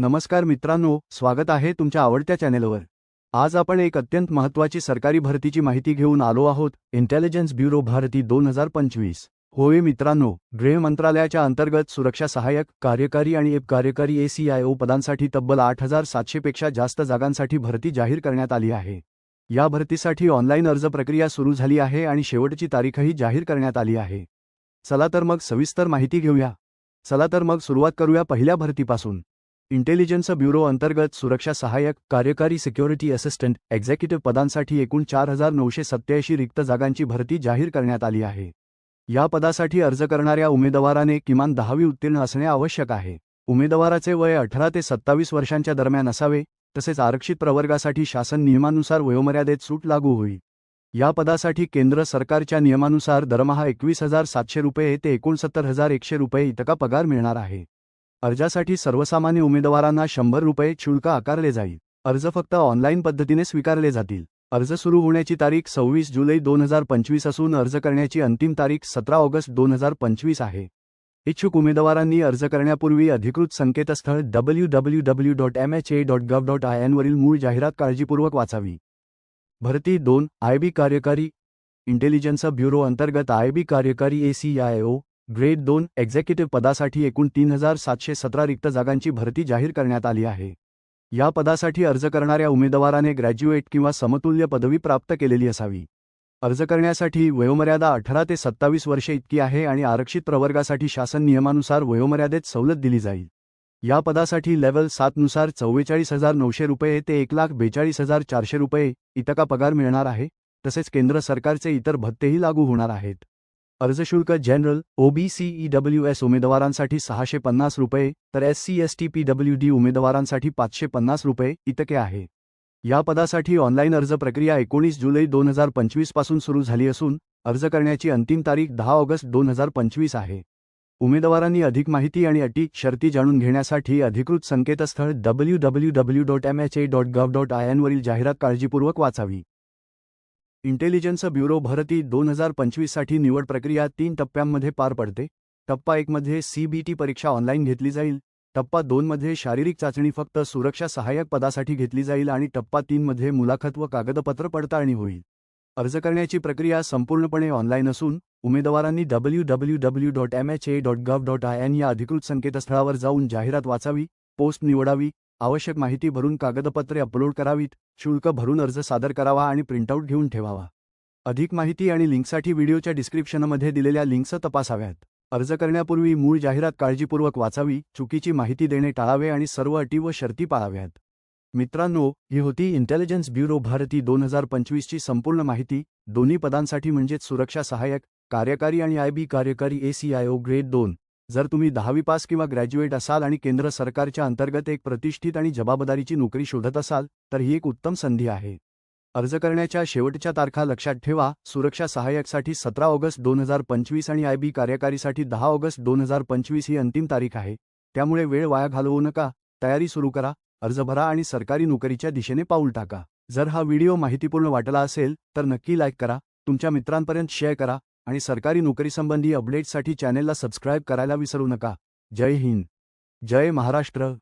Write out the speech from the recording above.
नमस्कार मित्रांनो स्वागत आहे तुमच्या आवडत्या चॅनेलवर. आज आपण एक अत्यंत महत्त्वाची सरकारी भरतीची माहिती घेऊन आलो आहोत इंटेलिजन्स ब्युरो भारती दोन हजार पंचवीस. होय मित्रांनो गृह मंत्रालयाच्या अंतर्गत सुरक्षा सहाय्यक कार्यकारी आणि एप कार्यकारी एसीआयओ पदांसाठी तब्बल आठ हजार सातशेपेक्षा जास्त जागांसाठी भरती जाहीर करण्यात आली आहे. या भरतीसाठी ऑनलाईन अर्ज प्रक्रिया सुरू झाली आहे आणि शेवटची तारीखही जाहीर करण्यात आली आहे. चला तर मग सविस्तर माहिती घेऊया. चला तर मग सुरुवात करूया पहिल्या भरतीपासून. इंटेलिजन्स ब्युरो अंतर्गत सुरक्षा सहाय्यक कार्यकारी सिक्युरिटी असिस्टंट एक्झिक्युटिव्ह पदांसाठी एकूण चार हजार नऊशे सत्याऐंशी रिक्त जागांची भरती जाहीर करण्यात आली आहे. या पदासाठी अर्ज करणाऱ्या उमेदवाराने किमान दहावी उत्तीर्ण असणे आवश्यक आहे. उमेदवाराचे वय अठरा ते सत्तावीस वर्षांच्या दरम्यान असावे तसेच आरक्षित प्रवर्गासाठी शासन नियमानुसार वयोमर्यादेत सूट लागू होईल. या पदासाठी केंद्र सरकारच्या नियमानुसार दरमहा एकवीस हजार सातशे रुपये ते एकोणसत्तर हजार एकशे रुपये इतका पगार मिळणार आहे. अर्जासाठी सर्वसामान्य उमेदवारांना शंभर रुपये शुल्क आकारले जाईल. अर्ज फक्त ऑनलाईन पद्धतीने स्वीकारले जातील. अर्ज सुरू होण्याची तारीख सव्वीस जुलै दोन हजार पंचवीस असून अर्ज करण्याची अंतिम तारीख सतरा ऑगस्ट दोन हजार पंचवीस आहे. इच्छुक उमेदवारांनी अर्ज करण्यापूर्वी अधिकृत संकेतस्थळ W W W dot M H A dot gov dot I एनवरील मूळ जाहिरात काळजीपूर्वक वाचावी. भरती दोन आय बी कार्यकारी इंटेलिजन्स ब्युरो अंतर्गत आय बी कार्यकारी A C I O grade दोन एक्झिक्युटिव्ह पदासाठी एकूण तीन हजार सातशे सतरा रिक्त जागांची भरती जाहीर करण्यात आली आहे. या पदासाठी अर्ज करणाऱ्या उमेदवाराने ग्रॅज्युएट किंवा समतुल्य पदवी प्राप्त केलेली असावी. अर्ज करण्यासाठी वयोमर्यादा अठरा ते सत्तावीस वर्षे इतकी आहे आणि आरक्षित प्रवर्गासाठी शासन नियमानुसार वयोमर्यादेत सवलत दिली जाईल. या पदासाठी लेव्हल सातनुसार चव्वेचाळीस हजार नऊशे रुपये ते एक लाख बेचाळीस हजार चारशे रुपये इतका पगार मिळणार आहे तसेच केंद्र सरकारचे इतर भत्तेही लागू होणार आहेत. अर्ज शुल्क जनरल ओबीसीईडब्ल्यूएस एस उमेदवारांसाठी सहाशे पन्नास रुपये तर S C S T P W D उमेदवारांसाठी पाचशे पन्नास रुपये इतके आहे. या पदासाठी ऑनलाईन अर्ज प्रक्रिया एकोणीस जुलै दोन हजार पंचवीसपासून सुरू झाली असून अर्ज करण्याची अंतिम तारीख दहा ऑगस्ट दोन हजार पंचवीस आहे. उमेदवारांनी अधिक माहिती आणि अटी शर्ती जाणून घेण्यासाठी अधिकृत संकेतस्थळ W W W dot M H A dot gov dot I एनवरील जाहिरात काळजीपूर्वक वाचावी. इंटेलिजन्स ब्युरो भरती दोन हजार पंचवीससाठी निवड प्रक्रिया तीन टप्प्यांमध्ये पार पडते. टप्पा एकमध्ये सीबीटी परीक्षा ऑनलाईन घेतली जाईल. टप्पा दोनमध्ये शारीरिक चाचणी फक्त सुरक्षा सहाय्यक पदासाठी घेतली जाईल आणि टप्पा तीनमध्ये मुलाखत व कागदपत्र पडताळणी होईल. अर्ज करण्याची प्रक्रिया संपूर्णपणे ऑनलाईन असून उमेदवारांनी W W W dot M H A dot gov dot I N या अधिकृत संकेतस्थळावर जाऊन जाहिरात वाचावी पोस्ट निवडावी आवश्यक माहिती भरून कागदपत्रे अपलोड करावीत शुल्क भरून अर्ज सादर करावा आणि प्रिंटआउट घेऊन ठेवावा. अधिक माहिती आणि लिंकसाठी व्हिडिओच्या डिस्क्रिप्शनमध्ये दिलेल्या लिंक्स तपासाव्यात. अर्ज करण्यापूर्वी मूळ जाहिरात काळजीपूर्वक वाचावी चुकीची माहिती देणे टाळावे आणि सर्व अटी व शर्ती पाळाव्यात. मित्रांनो ही होती इंटेलिजन्स ब्युरो भारती दोन हजार पंचवीसची संपूर्ण माहिती. दोन्ही पदांसाठी म्हणजेच सुरक्षा सहाय्यक कार्यकारी आणि आय बी कार्यकारी एसीआयओ ग्रेड दोन. जर तुम्ही दहावी पास किंवा ग्रॅज्युएट असाल आणि केंद्र सरकारच्या अंतर्गत एक प्रतिष्ठित आणि जबाबदारीची नोकरी शोधत असाल तर ही एक उत्तम संधी आहे. अर्ज करण्याच्या शेवटच्या तारखा लक्षात ठेवा. सुरक्षा सहाय्यकसाठी सतरा ऑगस्ट दोन हजार पंचवीस आणि आय बी कार्यकारीसाठी दहा ऑगस्ट दोन हजार पंचवीस ही अंतिम तारीख आहे. त्यामुळे वेळ वाया घालवू नका. तयारी सुरू करा. अर्ज भरा आणि सरकारी नोकरीच्या दिशेने पाऊल टाका. जर हा व्हिडिओ माहितीपूर्ण वाटला असेल तर नक्की लाईक करा. तुमच्या मित्रांपर्यंत शेअर करा. आणि सरकारी नोकरीसंबंधी अपडेट्ससाठी चॅनेलला सबस्क्राईब करायला विसरू नका. जय हिंद. जय महाराष्ट्र.